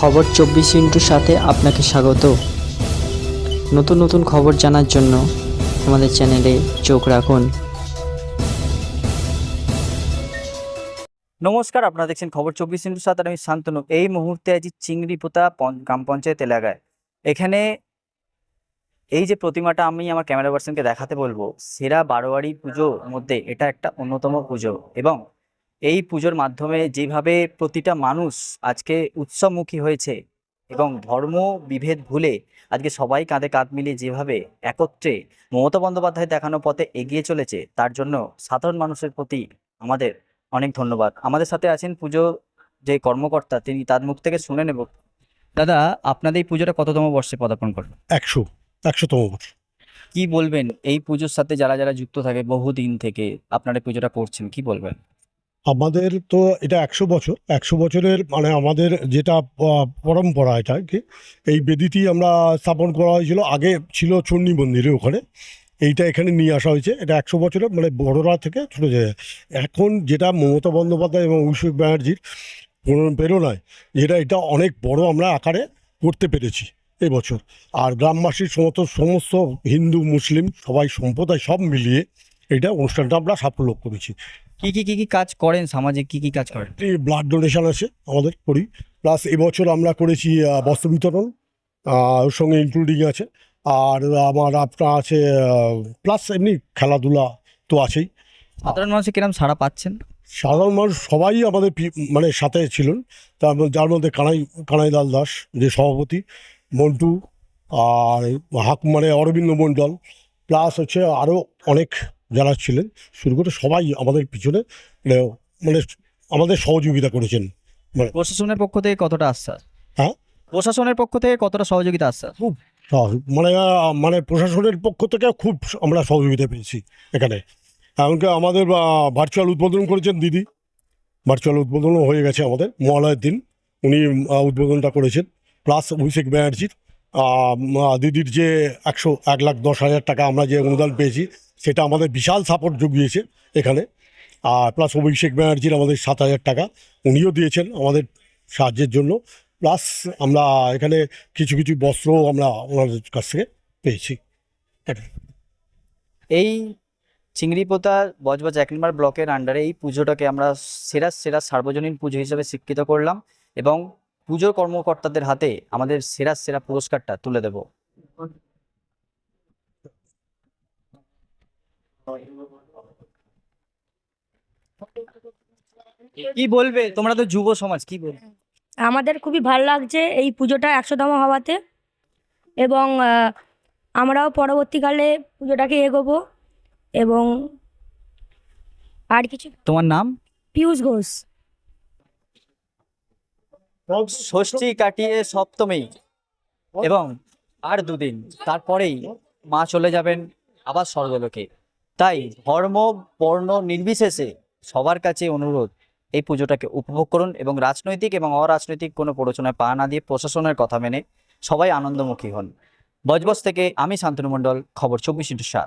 খবর চব্বিশ ইন্টুর সাথে আপনাকে স্বাগত। নতুন নতুন খবর জানার জন্য আমাদের চ্যানেলে চোখ রাখুন। নমস্কার, আপনারা দেখছেন খবর চব্বিশ ইন্টু সাত আর আমি শান্তনু। এই মুহূর্তে আছি চিংড়িপোতা গ্রাম পঞ্চায়েত এলাকায়। এখানে এই যে প্রতিমাটা আমি আমার ক্যামেরা পার্সনকে দেখাতে বলব, সেরা বারোয়ারি পুজোর মধ্যে এটা একটা অন্যতম পুজো এবং এই পুজোর মাধ্যমে যেভাবে প্রতিটা মানুষ আজকে উৎসবমুখী হয়েছে এবং ধর্ম বিভেদ ভুলে আজকে সবাই কাঁধে কাঁধ মিলিয়ে যেভাবে একত্রে মমতা বন্দ্যোপাধ্যায় দেখানো পথে এগিয়ে চলেছে তার জন্য সাধারণ মানুষের প্রতি আমাদের অনেক ধন্যবাদ। আমাদের সাথে আছেন পুজো যে কর্মকর্তা তিনি তার মুখ থেকে শুনে নেব। দাদা আপনাদের এই পুজোটা কততম বর্ষে পদার্পণ করল একশো একশোতম বছর কি বলবেন? এই পুজোর সাথে যারা যারা যুক্ত থাকে বহুদিন থেকে আপনারা পুজোটা করছেন কি বলবেন? আমাদের তো এটা একশো বছর, একশো বছরের মানে আমাদের যেটা পরম্পরা এটা কি। এই বেদিটি আমরা স্থাপন করা হয়েছিল, আগে ছিল চণ্ডী মন্দিরে ওখানে। এইটা এখানে নিয়ে আসা হয়েছে। এটা একশো বছরের মানে বড়রা থেকে ছোটো যায় এখন যেটা মমতা বন্দ্যোপাধ্যায় এবং অভিষেক ব্যানার্জির প্রেরণায়, যেটা এটা অনেক বড় আমরা আকারে করতে পেরেছি এবছর। আর গ্রামবাসীর সমস্ত সমস্ত হিন্দু, মুসলিম সবাই সম্প্রদায় সব মিলিয়ে এইটা অনুষ্ঠানটা আমরা সাফল্য করেছি। কি কি কি কি কাজ করেন সামাজিক? কি কি কাজ করেন? একটি ব্লাড ডোনেশন আছে আমাদের করি। প্লাস এবছর আমরা করেছি আহ, বস্ত্র বিতরণ আহ, ওর সঙ্গে ইনক্লুডিং আছে। আর আমার আপনার আছে প্লাস এমনি খেলাধুলা তো আছেই। সাধারণ মানুষ কিরম সাড়া পাচ্ছেন? সাধারণ মানুষ সবাই আমাদের পি- মানে সাথে ছিলেন। তার মধ্যে যার মধ্যে কানাই কানাই কানাইলাল দাস যে সভাপতি মন্টু আর হাক মানে অরবিন্দ মণ্ডল প্লাস হচ্ছে আরও অনেক যারা ছিলেন শুরু করে সবাই আমাদের পিছনে মানে মানে আমাদের সহযোগিতা করেছেন। প্রশাসনের পক্ষ থেকে কতটা আশ্বাস হ্যাঁ? প্রশাসনের পক্ষ থেকে কতটা সহযোগিতা আশ্বাস সহ- মানে মানে প্রশাসনের পক্ষ থেকে খুব আমরা সহযোগিতা পেয়েছি এখানে। এমনকি আমাদের ভার্চুয়াল উদ্বোধন করেছেন দিদি। ভার্চুয়াল উদ্বোধনও হয়ে গেছে আমাদের মহালয়ের দিন। উনি উদ্বোধনটা করেছেন। প্লাস অভিষেক ব্যানার্জির। দিদির যে একশো এক লাখ দশ হাজার টাকা আমরা যে অনুদান পেয়েছি সেটা আমাদের বিশাল সাপোর্ট জুগিয়েছে এখানে। আর প্লাস অভিষেক ব্যানার্জির আমাদের সাত হাজার টাকা উনিও দিয়েছেন আমাদের সাহায্যের জন্য। প্লাস আমরা এখানে কিছু কিছু বস্ত্রও আমরা ওনাদের কাছ থেকে পেয়েছি। এই চিংড়িপোতা বজবজ এক নম্বর ব্লকের আন্ডারে এই পুজোটাকে আমরা সেরা সেরা সার্বজনীন পুজো হিসেবে স্বীকৃত করলাম এবং পুজোর কর্মকর্তাদের হাতে আমাদের সেরা সেরা পুরস্কারটা তুলে দেব। কি বলবে? তোমরা তো যুব সমাজ কি বলবে? আমাদের খুবই ভালো লাগছে এই পুজোটা একশোতম হওয়াতে এবং আমরাও পরবর্তীকালে পুজোটাকে এগোবো এবং আর কিছু তোমার নাম? পিয়ুষ ঘোষ। ষষ্ঠী কাটিয়ে সপ্তমী এবং আর দুদিন তারপরেই মা চলে যাবেন আবার স্বর্গলোকে। তাই ধর্ম, বর্ণ নির্বিশেষে সবার কাছে অনুরোধ, এই পুজোটাকে উপভোগ করুন এবং রাজনৈতিক এবং অরাজনৈতিক কোনো প্ররোচনায় পা না দিয়ে প্রশাসনের কথা মেনে সবাই আনন্দমুখী হন। বজবজ থেকে আমি শান্তনু মণ্ডল, খবর চব্বিশ ইন্টু সাত।